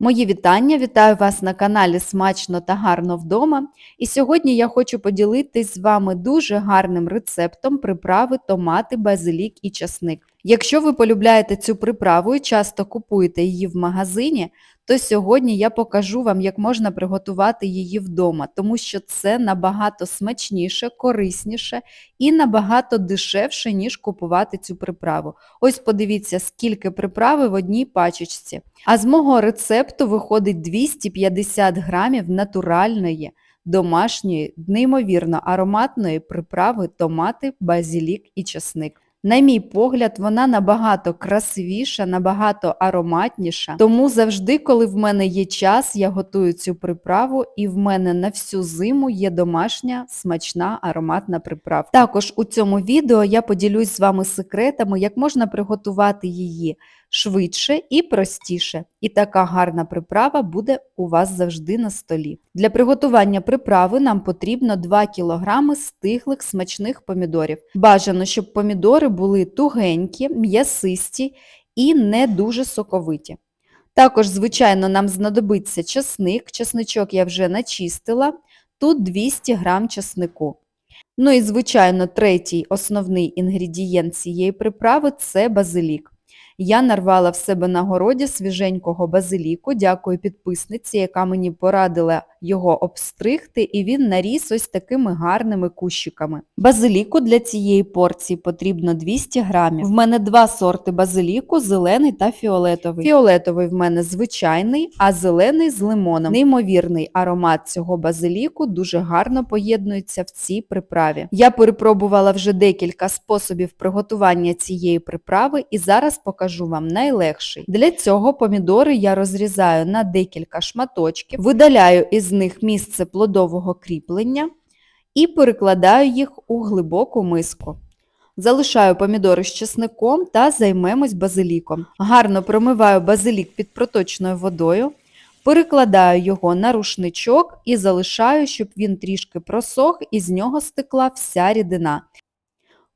Мої вітання, вітаю вас на каналі Смачно та гарно вдома. І сьогодні я хочу поділитись з вами дуже гарним рецептом приправи томати, базилік і часник. Якщо ви полюбляєте цю приправу і часто купуєте її в магазині, то сьогодні я покажу вам, як можна приготувати її вдома, тому що це набагато смачніше, корисніше і набагато дешевше, ніж купувати цю приправу. Ось подивіться, скільки приправи в одній пачечці. А з мого рецепту виходить 250 грамів натуральної, домашньої, неймовірно ароматної приправи томати, базілік і часник. На мій погляд, вона набагато красивіша, набагато ароматніша. Тому завжди, коли в мене є час, я готую цю приправу, і в мене на всю зиму є домашня смачна ароматна приправа. Також у цьому відео я поділюсь з вами секретами, як можна приготувати її швидше і простіше. І така гарна приправа буде у вас завжди на столі. Для приготування приправи нам потрібно 2 кг стиглих смачних помідорів. Бажано, щоб помідори були тугенькі, м'ясисті і не дуже соковиті. Також, звичайно, нам знадобиться часник. Часничок я вже начистила. Тут 200 г часнику. Ну і, звичайно, третій основний інгредієнт цієї приправи це базилік. Я нарвала в себе на городі свіженького базиліку, дякую підписниці, яка мені порадила його обстригти, і він наріс ось такими гарними кущиками. Базиліку для цієї порції потрібно 200 грамів. В мене два сорти базиліку, зелений та фіолетовий. Фіолетовий в мене звичайний, а зелений з лимоном. Неймовірний аромат цього базиліку дуже гарно поєднується в цій приправі. Я перепробувала вже декілька способів приготування цієї приправи і зараз покажу вам найлегший. Для цього помідори я розрізаю на декілька шматочків, видаляю із них місце плодового кріплення і перекладаю їх у глибоку миску. Залишаю помідори з чесником та займемось базиліком. Гарно промиваю базилік під проточною водою, перекладаю його на рушничок і залишаю, щоб він трішки просох і з нього стекла вся рідина.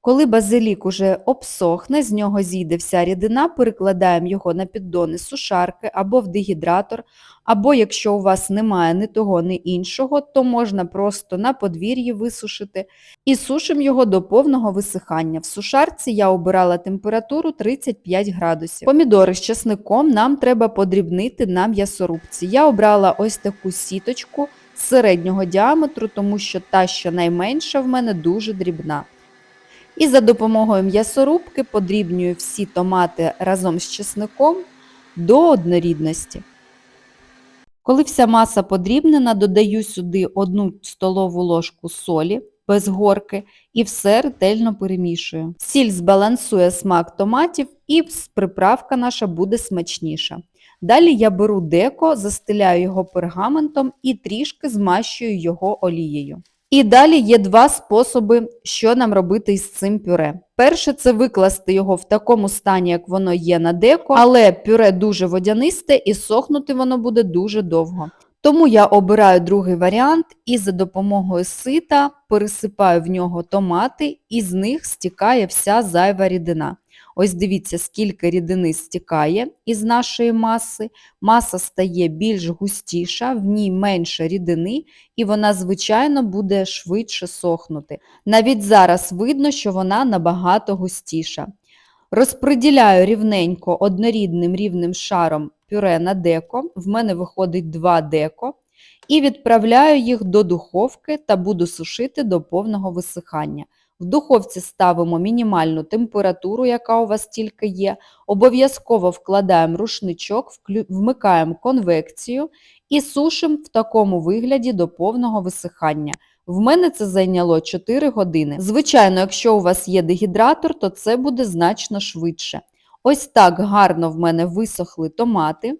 Коли базилік уже обсохне, з нього зійде вся рідина, перекладаємо його на піддони сушарки або в дегідратор, або якщо у вас немає ні того, ні іншого, то можна просто на подвір'ї висушити і сушимо його до повного висихання. В сушарці я обирала температуру 35 градусів. Помідори з часником нам треба подрібнити на м'ясорубці. Я обрала ось таку сіточку середнього діаметру, тому що та, що найменша в мене дуже дрібна. І за допомогою м'ясорубки подрібнюю всі томати разом з чесником до однорідності. Коли вся маса подрібнена, додаю сюди 1 столову ложку солі без горки і все ретельно перемішую. Сіль збалансує смак томатів і приправка наша буде смачніша. Далі я беру деко, застеляю його пергаментом і трішки змащую його олією. І далі є два способи, що нам робити із цим пюре. Перше це викласти його в такому стані, як воно є на деко, але пюре дуже водянисте і сохнути воно буде дуже довго. Тому я обираю другий варіант і за допомогою сита пересипаю в нього томати, і з них стікає вся зайва рідина. Ось дивіться, скільки рідини стікає із нашої маси. Маса стає більш густіша, в ній менше рідини, і вона, звичайно, буде швидше сохнути. Навіть зараз видно, що вона набагато густіша. Розподіляю рівненько однорідним рівним шаром пюре на деко, в мене виходить 2 деко, і відправляю їх до духовки та буду сушити до повного висихання. В духовці ставимо мінімальну температуру, яка у вас тільки є. Обов'язково вкладаємо рушничок, вмикаємо конвекцію і сушимо в такому вигляді до повного висихання. В мене це зайняло 4 години. Звичайно, якщо у вас є дегідратор, то це буде значно швидше. Ось так гарно в мене висохли томати.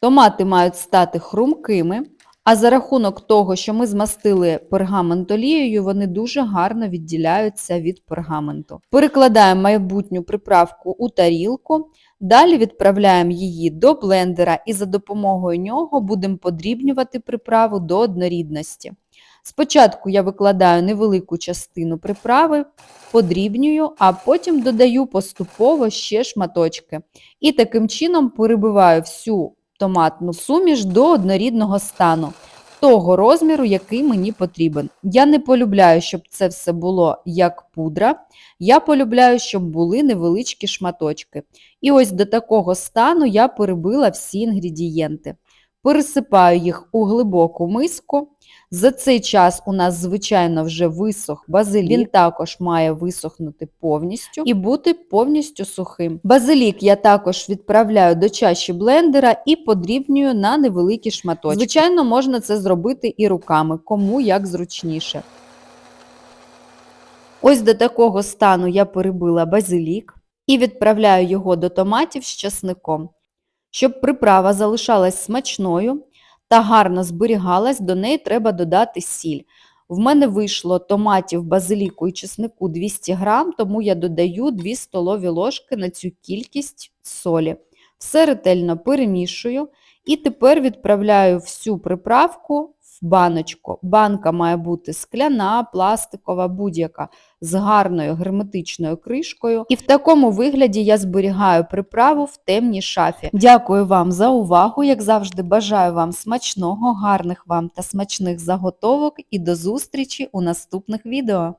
Томати мають стати хрумкими. А за рахунок того, що ми змастили пергамент олією, вони дуже гарно відділяються від пергаменту. Перекладаємо майбутню приправку у тарілку, далі відправляємо її до блендера і за допомогою нього будемо подрібнювати приправу до однорідності. Спочатку я викладаю невелику частину приправи, подрібнюю, а потім додаю поступово ще шматочки. І таким чином перебиваю всю томатну суміш до однорідного стану, того розміру, який мені потрібен. Я не полюбляю, щоб це все було як пудра. Я полюбляю, щоб були невеличкі шматочки. І ось до такого стану я перебила всі інгредієнти. Пересипаю їх у глибоку миску. За цей час у нас, звичайно, вже висох базилік. Він також має висохнути повністю і бути повністю сухим. Базилік я також відправляю до чаші блендера і подрібнюю на невеликі шматочки. Звичайно, можна це зробити і руками, кому як зручніше. Ось до такого стану я перебила базилік і відправляю його до томатів з часником. Щоб приправа залишалась смачною та гарно зберігалась, до неї треба додати сіль. В мене вийшло томатів, базиліку і чеснику 200 грам, тому я додаю 2 столові ложки на цю кількість солі. Все ретельно перемішую і тепер відправляю всю приправку баночку. Банка має бути скляна, пластикова, будь-яка з гарною герметичною кришкою. І в такому вигляді я зберігаю приправу в темній шафі. Дякую вам за увагу. Як завжди, бажаю вам смачного, гарних вам та смачних заготовок і до зустрічі у наступних відео.